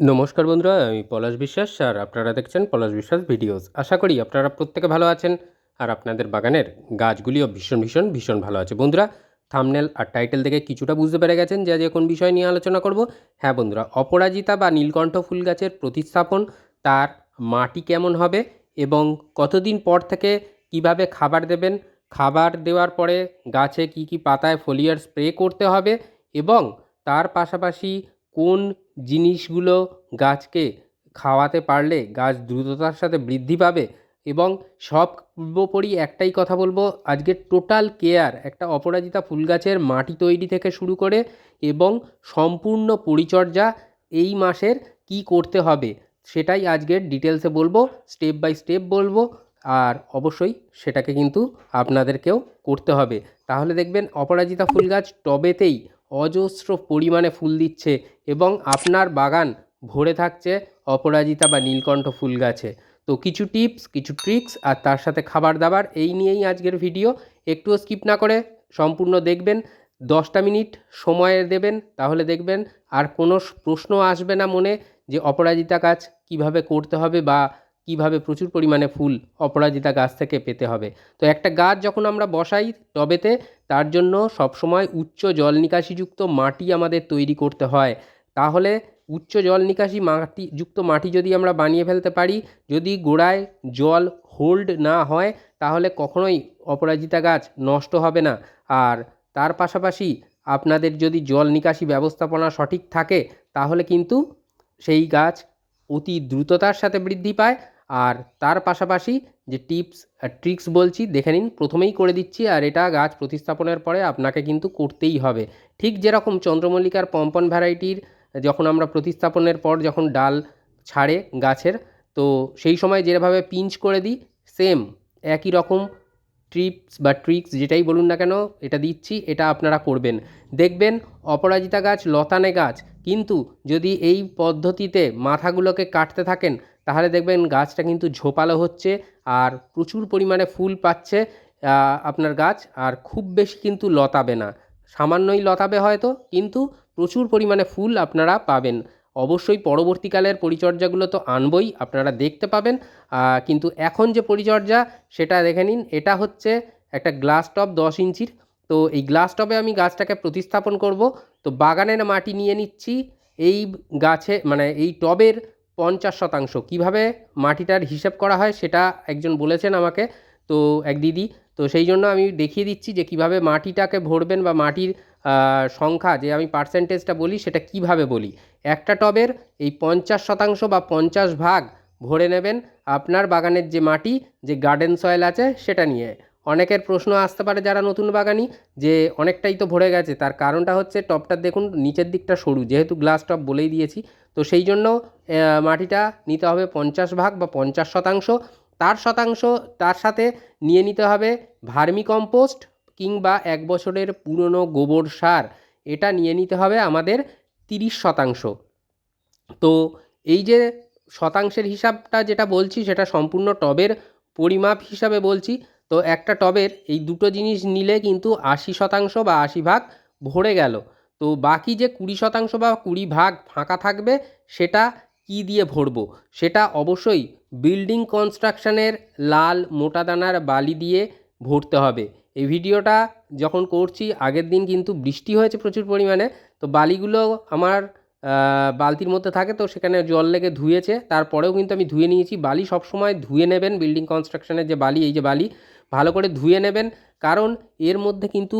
নমস্কার বন্ধুরা, আমি পলাশ বিশ্বাস আর আপনারা দেখছেন পলাশ বিশ্বাস ভিডিওস। আশা করি আপনারা প্রত্যেকে ভালো আছেন আর আপনাদের বাগানের গাছগুলিও ভীষণ ভীষণ ভীষণ ভালো আছে। বন্ধুরা থামনেল আর টাইটেল থেকে কিছুটা বুঝতে পেরে গেছেন যে আজ কোন বিষয় নিয়ে আলোচনা করব। হ্যাঁ বন্ধুরা, অপরাজিতা বা নীলকণ্ঠ ফুল গাছের প্রতিস্থাপন, তার মাটি কেমন হবে এবং কতদিন পর থেকে কীভাবে খাবার দেবেন, খাবার দেওয়ার পরে গাছে কি কি পাতায় ফলিয়ার স্প্রে করতে হবে এবং তার পাশাপাশি কোন জিনিসগুলো গাছকে খাওয়াতে পারলে গাছ দ্রুততার সাথে বৃদ্ধি পাবে এবং সর্বোপরি একটাই কথা বলব, আজকে টোটাল কেয়ার একটা অপরাজিতা ফুল গাছের মাটি তৈরি থেকে শুরু করে এবং সম্পূর্ণ পরিচর্যা এই মাসের কি করতে হবে সেটাই আজকের ডিটেলসে বলব স্টেপ বাই স্টেপ বলব আর অবশ্যই সেটাকে কিন্তু আপনাদেরকেও করতে হবে। তাহলে দেখবেন অপরাজিতা ফুল গাছ টবেতেই অজস্র পরিমাণে ফুল দিচ্ছে এবং আপনার বাগান ভরে থাকছে অপরাজিতা বা নীলকণ্ঠ ফুল গাছে। তো কিছু টিপস, কিছু ট্রিক্স আর তার সাথে খাবার দাবার এই নিয়েই আজকের ভিডিও। একটুও স্কিপ না করে সম্পূর্ণ দেখবেন, দশটা মিনিট সময় দেবেন, তাহলে দেখবেন আর কোনো প্রশ্ন আসবে না মনে যে অপরাজিতা গাছ কীভাবে করতে হবে বা কীভাবে প্রচুর পরিমাণে ফুল অপরাজিতা গাছ থেকে পেতে হবে। তো একটা গাছ যখন আমরা বসাই টবেতে তার জন্য সবসময় উচ্চ জল নিকাশিযুক্ত মাটি আমাদের তৈরি করতে হয়। তাহলে উচ্চ জল নিকাশি মাটি, যুক্ত মাটি যদি আমরা বানিয়ে ফেলতে পারি, যদি গোড়ায় জল হোল্ড না হয়, তাহলে কখনোই অপরাজিতা গাছ নষ্ট হবে না। আর তার পাশাপাশি আপনাদের যদি জল নিকাশি ব্যবস্থাপনা সঠিক থাকে, তাহলে কিন্তু সেই গাছ অতি দ্রুততার সাথে বৃদ্ধি পায়। আর তার পাশাপাশি যে টিপস ট্রিক্স বলছি, দেখে নিন, প্রথমেই করে দিচ্ছি আর এটা গাছ প্রতিস্থাপনের পরে আপনাকে কিন্তু করতেই হবে। ঠিক যেরকম চন্দ্রমল্লিকার পম্পন ভ্যারাইটির, যখন আমরা প্রতিস্থাপনের পর যখন ডাল ছাড়ে গাছের, তো সেই সময় যেভাবে পিঞ্চ করে দিই, সেম একই রকম ট্রিপস বা ট্রিক্স যেটাই বলুন না কেন, এটা দিচ্ছি, এটা আপনারা করবেন। দেখবেন অপরাজিতা গাছ লতানে গাছ, কিন্তু যদি এই পদ্ধতিতে মাথাগুলোকে কাটতে থাকেন তাহলে দেখবেন গাছটা কিন্তু ঝোপালো হচ্ছে আর প্রচুর পরিমাণে ফুল পাচ্ছে আপনার গাছ, আর খুব বেশি কিন্তু লতাবে না। সামান্যই লতাবে হয়তো, কিন্তু প্রচুর পরিমাণে ফুল আপনারা পাবেন। অবশ্যই পরবর্তীকালের পরিচর্যাগুলো তো আনবই, আপনারা দেখতে পাবেন। কিন্তু এখন যে পরিচর্যা, সেটা দেখে নিন, এটা হচ্ছে একটা গ্লাস টপ দশ ইঞ্চির। তো এই গ্লাস টবে আমি গাছটাকে প্রতিস্থাপন করব। তো বাগানের মাটি নিয়ে নিচ্ছি, এই গাছে মানে এই টবের পঞ্চাশ শতাংশ। কীভাবে মাটিটার হিসেব করা হয় সেটা একজন বলেছেন আমাকে, তো এক দিদি, তো সেই জন্য আমি দেখিয়ে দিচ্ছি যে কীভাবে মাটিটাকে ভরবেন বা মাটির সংখ্যা যে আমি পার্সেন্টেজটা বলি সেটা কীভাবে বলি। একটা টবের এই পঞ্চাশ শতাংশ বা পঞ্চাশ ভাগ ভরে নেবেন আপনার বাগানের যে মাটি, যে গার্ডেন সয়েল আছে সেটা নিয়ে। অনেকের প্রশ্ন আসতে পারে যারা নতুন বাগানি যে অনেকটাই তো ভরে গেছে, তার কারণটা হচ্ছে টপটা দেখুন, নিচের দিকটা সরু। যেহেতু গ্লাস টপ বলেই দিয়েছি তো সেই জন্য মাটিটা নিতে হবে পঞ্চাশ ভাগ বা পঞ্চাশ শতাংশ। তার শতাংশ, তার সাথে নিয়ে নিতে হবে ভার্মি কম্পোস্ট কিংবা এক বছরের পুরনো গোবর সার। এটা নিয়ে নিতে হবে আমাদের তিরিশ শতাংশ। তো এই যে শতাংশের হিসাবটা যেটা বলছি, সেটা সম্পূর্ণ টবের পরিমাপ হিসাবে বলছি। তো একটা টবের এই দুটো জিনিস নিলে কিন্তু আশি শতাংশ বা আশি ভাগ ভরে গেল। তো বাকি যে কুড়ি শতাংশ বা কুড়ি ভাগ ফাঁকা থাকবে, সেটা কি দিয়ে ভরবো? সেটা অবশ্যই বিল্ডিং কনস্ট্রাকশানের লাল মোটা দানার বালি দিয়ে ভরতে হবে। এই ভিডিওটা যখন করছি, আগের দিন কিন্তু বৃষ্টি হয়েছে প্রচুর পরিমাণে, তো বালিগুলো আমার বালতির মধ্যে থাকে, তো সেখানে জল লেগে ধুয়েছে। তারপরেও কিন্তু আমি ধুয়ে নিয়েছি। বালি সবসময় ধুয়ে নেবেন বিল্ডিং কনস্ট্রাকশনের যে বালি, এই যে বালি ভালো করে ধুয়ে নেবেন। কারণ এর মধ্যে কিন্তু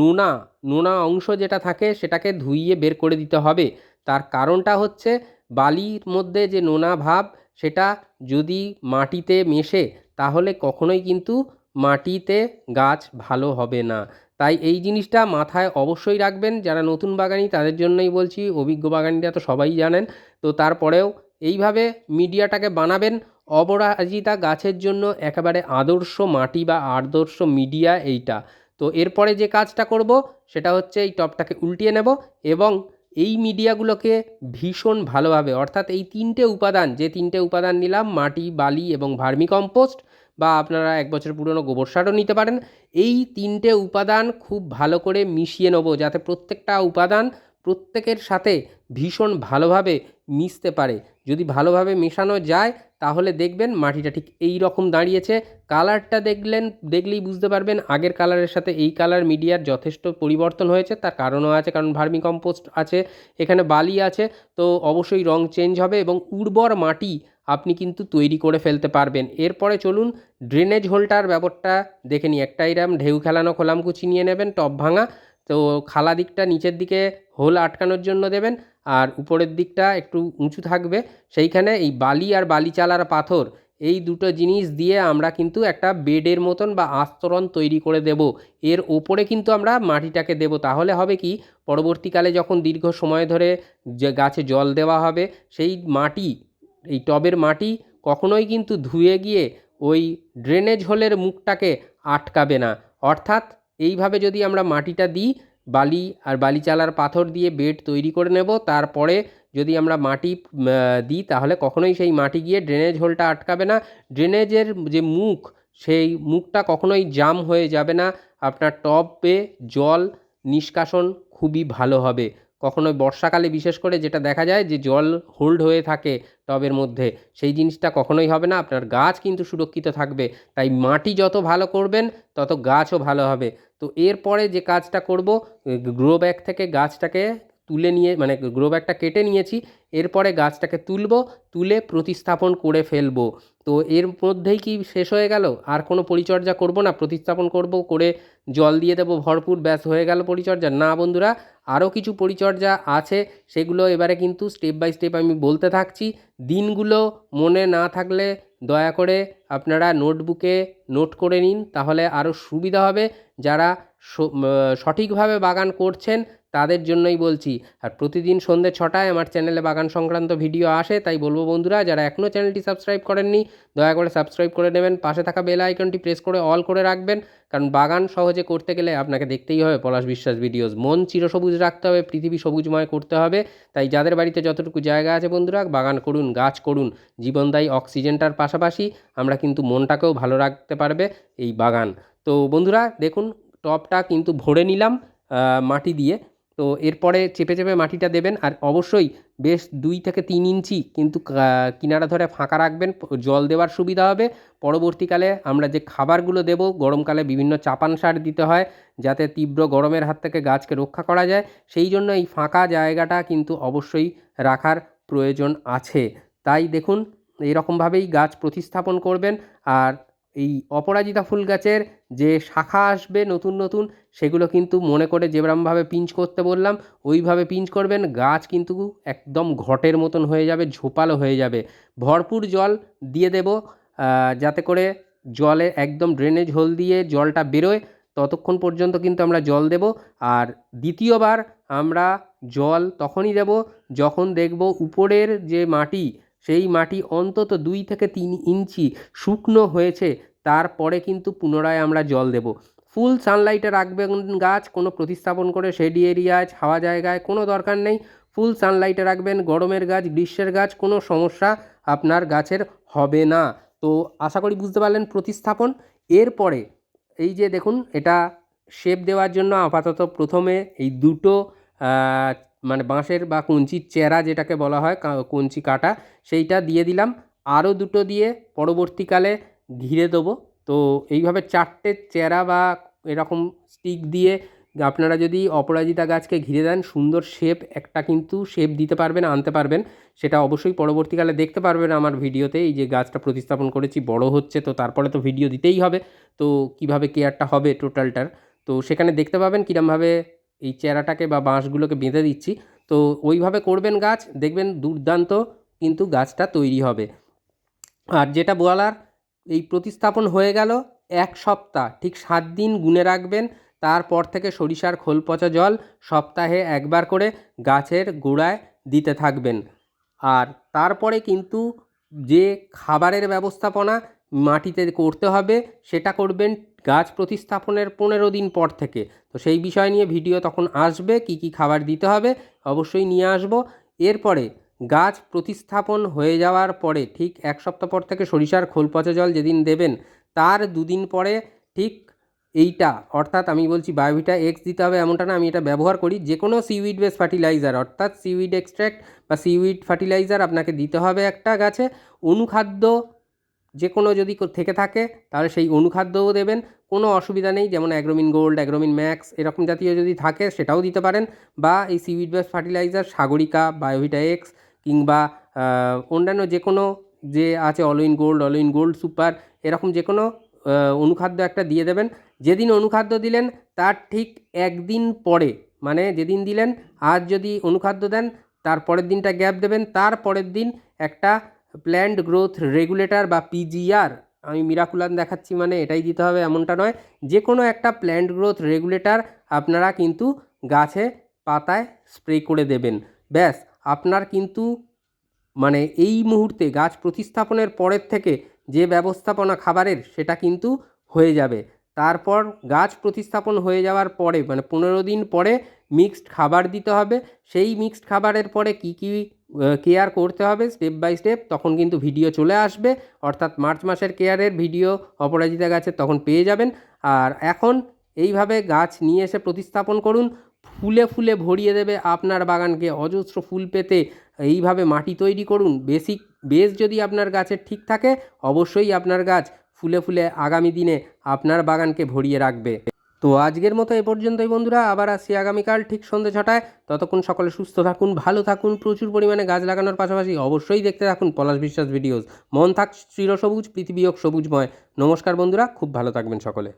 নোনা নোনা অংশ যেটা থাকে সেটাকে ধুইয়ে বের করে দিতে হবে। তার কারণটা হচ্ছে বালির মধ্যে যে নোনা ভাব সেটা যদি মাটিতে মেশে তাহলে কখনোই কিন্তু মাটিতে গাছ ভালো হবে না। তাই এই জিনিসটা মাথায় অবশ্যই রাখবেন। যারা নতুন বাগানি তাদের জন্যই বলছি, অভিজ্ঞ বাগানিরা তো সবাই জানেন। তো তারপরেও এইভাবে মিডিয়াটাকে বানাবেন। অপরাজিতা গাছের জন্য একেবারে আদর্শ মাটি বা আদর্শ মিডিয়া এইটা। তো এরপরে যে কাজটা করব, সেটা হচ্ছে এই টপটাকে উল্টিয়ে নেব এবং এই মিডিয়াগুলোকে ভীষণ ভালোভাবে, অর্থাৎ এই তিনটে উপাদান, যে তিনটে উপাদান নিলাম, মাটি, বালি এবং ভার্মি কম্পোস্ট বা আপনারা এক বছর পুরনো গোবর সারও নিতে পারেন, এই তিনটে উপাদান খুব ভালো করে মিশিয়ে নেব যাতে প্রত্যেকটা উপাদান প্রত্যেকের সাথে ভীষণ ভালোভাবে মিশতে পারে। যদি ভালোভাবে মেশানো যায় তাহলে দেখবেন মাটিটা ঠিক এই রকম দাঁড়িয়েছে। কালারটা দেখলেন, দেখলেই বুঝতে পারবেন আগের কালারের সাথে এই কালার মিডিয়ার যথেষ্ট পরিবর্তন হয়েছে। তার কারণও আছে, কারণ ভার্মি কম্পোস্ট আছে, এখানে বালি আছে, তো অবশ্যই রং চেঞ্জ হবে এবং উর্বর মাটি আপনি কিন্তু তৈরি করে ফেলতে পারবেন। এরপরে চলুন ড্রেনেজ হোলটার ব্যাপারটা দেখে নিই। একটা এরাম ঢেউ খেলানো খোলামকুচি নিয়ে নেবেন, টপ ভাঙা, তো খালা দিকটা নিচের দিকে হোল আটকানোর জন্য দেবেন। আর উপরের দিকটা একটু উঁচু থাকবে। সেইখানে এই বালি আর বালি চালার পাথর, এই দুটো জিনিস দিয়ে আমরা কিন্তু একটা বেডের মতন বা আস্তরণ তৈরি করে দেব। এর ওপরে কিন্তু আমরা মাটিটাকে দেব। তাহলে হবে কি? পরবর্তীকালে যখন দীর্ঘ সময় ধরে যে গাছে জল দেওয়া হবে, সেই মাটি, এই টবের মাটি কখনোই কিন্তু ধুয়ে গিয়ে ওই ড্রেনেজ হোলের মুখটাকে আটকাবে না। অর্থাৎ এইভাবে যদি আমরা মাটিটা দিই বালি আর বালি চালার পাথর দিয়ে বেড তৈরি করে নেব। তারপরে যদি আমরা মাটি দিই, তাহলে কখনোই সেই মাটি গিয়ে ড্রেনেজ হোলটা আটকাবে না। ড্রেনেজের যে মুখ, সেই মুখটা কখনোই জাম হয়ে যাবে না। আপনার টবে জল নিষ্কাশন খুবই ভালো হবে। কখনো বর্ষাকালে, বিশেষ করে যেটা দেখা যায় যে জল হোল্ড হয়ে থাকে টবের মধ্যে, সেই জিনিসটা কখনোই হবে না। আপনার গাছ কিন্তু সুরক্ষিত থাকবে। তাই মাটি যত ভালো করবেন, তত গাছও ভালো হবে। তো এরপরে যে কাজটা করব গ্রো ব্যাগ থেকে গাছটাকে তুলে নিয়ে মানে গ্রো ব্যাগটা কেটে নিয়েছি, এরপরে গাছটাকে তুলব, তুলে প্রতিস্থাপন করে ফেলব। তো এর মধ্যেই কি শেষ হয়ে গেল? আর কোনো পরিচর্যা করব না? প্রতিস্থাপন করব, করে জল দিয়ে দেবো, ভরপুর, ব্যাস, হয়ে গেল পরিচর্যা। না বন্ধুরা, আরও কিছু পরিচর্যা আছে, সেগুলো এবারে কিন্তু স্টেপ বাই স্টেপ আমি বলতে থাকছি। দিনগুলো মনে না থাকলে দয়া করে আপনারা নোটবুকে নোট করে নিন, তাহলে আরও সুবিধা হবে। যারা সঠিকভাবে বাগান করছেন তাদের জন্যই বলছি। আর প্রতিদিন সন্ধ্যে ছটায় আমার চ্যানেলে বাগান সংক্রান্ত ভিডিও আসে, তাই বলব বন্ধুরা, যারা এখনও চ্যানেলটি সাবস্ক্রাইব করেননি, দয়া করে সাবস্ক্রাইব করে নেবেন। পাশে থাকা বেল আইকনটি প্রেস করে অল করে রাখবেন, কারণ বাগান সহজে করতে গেলে আপনাকে দেখতেই হবে পলাশ বিশ্বাস ভিডিওস। মন চিরসবুজ রাখতে হবে, পৃথিবী সবুজময় করতে হবে। তাই যাদের বাড়িতে যতটুকু জায়গা আছে বন্ধুরা, বাগান করুন, গাছ করুন। জীবনদায়ী অক্সিজেনটার পাশাপাশি আমরা কিন্তু মনটাকেও ভালো রাখতে পারবে এই বাগান। তো বন্ধুরা, দেখুন টবটা কিন্তু ভরে নিলাম মাটি দিয়ে। তো এরপরে চেপে চেপে মাটিটা দেবেন আর অবশ্যই বেশ দুই থেকে তিন ইঞ্চি কিন্তু কিনারা ধরে ফাঁকা রাখবেন, জল দেওয়ার সুবিধা হবে। পরবর্তীকালে আমরা যে খাবারগুলো দেব, গরমকালে বিভিন্ন চাপান সার দিতে হয় যাতে তীব্র গরমের হাত থেকে গাছকে রক্ষা করা যায়। সেই জন্য এই ফাঁকা জায়গাটা কিন্তু অবশ্যই রাখার প্রয়োজন আছে। তাই দেখুন এইরকমভাবেই গাছ প্রতিস্থাপন করবেন আর এই অপরাজিতা ফুল গাছের যে শাখা আসবে নতুন নতুন, সেগুলো কিন্তু মনে করে যেরকমভাবে পিঞ্চ করতে বললাম, ওইভাবে পিঞ্চ করবেন, গাছ কিন্তু একদম ঘটের মতন হয়ে যাবে, ঝোপালো হয়ে যাবে। ভরপুর জল দিয়ে দেব যাতে করে জলে একদম ড্রেনেজ হোল দিয়ে জলটা বেরোয়, ততক্ষণ পর্যন্ত কিন্তু আমরা জল দেব। আর দ্বিতীয়বার আমরা জল তখনই দেব যখন দেখব উপরের যে মাটি সেই মাটি অন্তত দুই থেকে তিন ইঞ্চি শুকনো হয়েছে, তারপরে কিন্তু পুনরায় আমরা জল দেব। ফুল সানলাইটে রাখবেন গাছ, কোনো প্রতিস্থাপন করে শেডি এরিয়ায় ছাওয়া জায়গায় কোনো দরকার নেই। ফুল সানলাইটে রাখবেন গরমের গাছ, গ্রীষ্মের গাছ, কোনো সমস্যা আপনার গাছের হবে না। তো আশা করি বুঝতে পারলেন প্রতিস্থাপন। এরপরে এই যে দেখুন, এটা শেপ দেওয়ার জন্য আপাতত প্রথমে এই দুটো মানে বাঁশের বা কঞ্চির চেরা যেটাকে বলা হয় কঞ্চি কাটা, সেইটা দিয়ে দিলাম। আরও দুটো দিয়ে পরবর্তীকালে ঘিরে দেবো। তো এইভাবে চারটে চেরা বা এরকম স্টিক দিয়ে আপনারা যদি অপরাজিতা গাছকে ঘিরে দেন, সুন্দর শেপ, একটা কিন্তু শেপ দিতে পারবেন, আনতে পারবেন। সেটা অবশ্যই পরবর্তীকালে দেখতে পারবেন আমার ভিডিওতে, এই যে গাছটা প্রতিস্থাপন করেছি, বড় হচ্ছে, তো তারপরে তো ভিডিও দিতেই হবে। তো কীভাবে কেয়ারটা হবে টোটালটার তো সেখানে দেখতে পাবেন কীরমভাবে এই চেরাটাকে বা বাঁশগুলোকে বেঁধে দিচ্ছি। তো ওইভাবে করবেন গাছ, দেখবেন দুর্দান্ত কিন্তু গাছটা তৈরি হবে। আর যেটা বলার, এই প্রতিস্থাপন হয়ে গেল এক সপ্তাহ, ঠিক সাত দিন গুনে রাখবেন, তারপর থেকে সরিষার খোল পচা জল সপ্তাহে একবার করে গাছের গোড়ায় দিতে থাকবেন। আর তারপরে কিন্তু যে খাবারের ব্যবস্থাপনা মাটিতে করতে হবে, সেটা করবেন গাছ প্রতিস্থাপনের পনেরো দিন পর থেকে। তো সেই বিষয় নিয়ে ভিডিও তখন আসবে, কি কি খাবার দিতে হবে অবশ্যই নিয়ে আসব। এরপরে গাছ প্রতিস্থাপন হয়ে যাওয়ার পরে ঠিক এক সপ্তাহ পর থেকে সরিষার খোল পচা জল যেদিন দেবেন, তার দুদিন পরে ঠিক এইটা, অর্থাৎ আমি বলছি বায়োভিটা এক্স দিতে হবে এমনটা না, আমি এটা ব্যবহার করি। যে কোনো সিউইড বেস ফার্টিলাইজার অর্থাৎ সিউইড এক্সট্র্যাক্ট বা সিউইড ফার্টিলাইজার আপনাকে দিতে হবে একটা গাছে। অনুখাদ্য যে কোনো যদি থেকে থাকে, তাহলে সেই অনুখাদ্যও দেবেন। কোনো অসুবিধা নেই, যেমন অ্যাগ্রোমিন গোল্ড, অ্যাগ্রোমিন ম্যাক্স, এরকম জাতীয় যদি থাকে সেটাও দিতে পারেন। বা এই seaweed base fertiliser, Sagarika, Biovita X, কিংবা অন্যান্য যে কোনো যে আছে Allwin gold Allwin gold super, এরকম যে কোনো অনুখাদ্য একটা দিয়ে দেবেন। যেদিন অনুখাদ্য দিলেন, তার ঠিক একদিন পরে মানে যেদিন দিলেন, আজ যদি অনুখাদ্য দেন, তার পরের দিনটা গ্যাপ দেবেন। তার পরের দিন একটা প্ল্যান্ট গ্রোথ রেগুলেটর বা পিজিআর আমি মিরাকুলান দেখাচ্ছি মানে এটাই দিতে হবে এমনটা নয়। যে কোনো একটা প্ল্যান্ট গ্রোথ রেগুলেটর আপনারা কিন্তু গাছে পাতায় স্প্রে করে দেবেন। ব্যাস, আপনার কিন্তু মানে এই মুহূর্তে গাছ প্রতিস্থাপনের পরের থেকে যে ব্যবস্থাপনা খাবারের সেটা কিন্তু হয়ে যাবে। তারপর গাছ প্রতিস্থাপন হয়ে যাওয়ার পরে মানে পনেরো দিন পরে মিক্সড খাবার দিতে হবে। সেই মিক্সড খাবারের পরে কী কী কেয়ার করতে হবে স্টেপ বাই স্টেপ তখন কিন্তু ভিডিও চলে আসবে। অর্থাৎ মার্চ মাসের কেয়ারের ভিডিও অপরাজিতা গাছের তখন পেয়ে যাবেন। আর এখন এইভাবে গাছ নিয়ে এসে প্রতিস্থাপন করুন। ফুলে ফুলে ভরিয়ে দেবে আপনার বাগানকে। অজস্র ফুল পেতে এইভাবে মাটি তৈরি করুন। বেসিক বেস যদি আপনার গাছের ঠিক থাকে, অবশ্যই আপনার গাছ ফুলে ফুলে আগামী দিনে আপনার বাগানকে ভরিয়ে রাখবে। তো আজকের মতো এ পর্যন্তই বন্ধুরা, আবার আসি আগামীকাল ঠিক সন্ধে ছটায়। ততক্ষণ সকলে সুস্থ থাকুন, ভালো থাকুন, প্রচুর পরিমাণে গাছ লাগানোর পাশাপাশি অবশ্যই দেখতে থাকুন পলাশ বিশ্বাস ভিডিওস। মন থাক চিরসবুজ পৃথিবী হোক সবুজময়। নমস্কার বন্ধুরা, খুব ভালো থাকবেন সকলে।